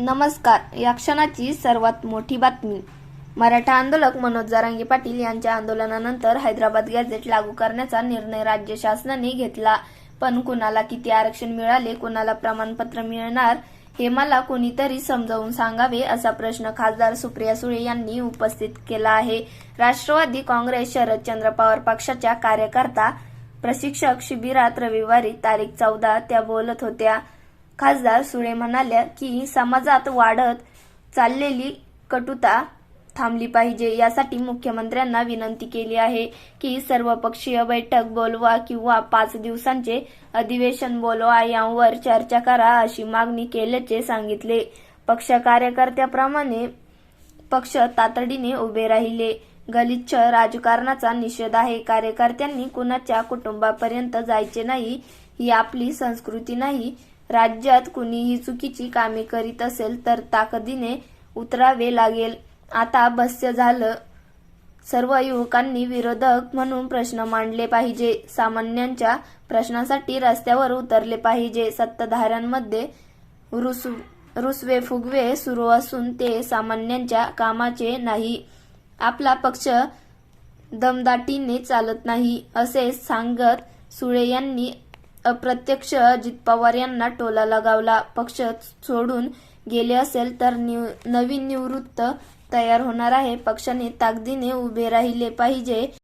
नमस्कार. या क्षणाची सर्वात मोठी बातमी. मराठा आंदोलक मनोज जारांगे पाटील यांच्या आंदोलनानंतर हैदराबाद गॅझेट लागू करण्याचा निर्णय राज्य शासनाने घेतला. पण कुणाला किती आरक्षण मिळाले कुणाला प्रमाणपत्र मिळणार हे मला कोणीतरी समजावून सांगावे असा प्रश्न खासदार सुप्रिया सुळे यांनी उपस्थित केला आहे. राष्ट्रवादी काँग्रेस शरदचंद्र पवार पक्षाच्या कार्यकर्ता प्रशिक्षक शिबिरात रविवारी तारीख चौदा त्या बोलत होत्या. खासदार सुळे म्हणाल्या की समाजात वाढत चाललेली कटुता थांबली पाहिजे. यासाठी मुख्यमंत्र्यांना विनंती केली आहे की सर्वपक्षीय बैठक बोलवा किंवा पाच दिवसांचे अधिवेशन बोलवा यावर चर्चा करा अशी मागणी केल्याचे सांगितले. पक्ष कार्यकर्त्याप्रमाणे पक्ष तातडीने उभे राहिले. गलिच्छ राजकारणाचा निषेध आहे. कार्यकर्त्यांनी कुणाच्या कुटुंबापर्यंत जायचे नाही ही आपली संस्कृती नाही. राज्यात कुणीही चुकीची कामे करीत असेल तर ताकदीने उतरावे लागेल. आता बस्य झालं. सर्व युवकांनी विरोधक म्हणून प्रश्न मांडले पाहिजे. सामान्यांच्या प्रश्नासाठी रस्त्यावर उतरले पाहिजे. सत्ताधाऱ्यांमध्ये रुस रुसवे फुगवे सुरू असून ते सामान्यांच्या कामाचे नाही. आपला पक्ष दमदाटीने चालत नाही असे सांगत सुळे यांनी अप्रत्यक्ष अजित पवार यांना टोला लगावला. पक्ष सोडून गेले असेल तर निव- नवीन निवृत्त तयार होणार आहे. पक्षाने ताकदीने उभे राहिले पाहिजे.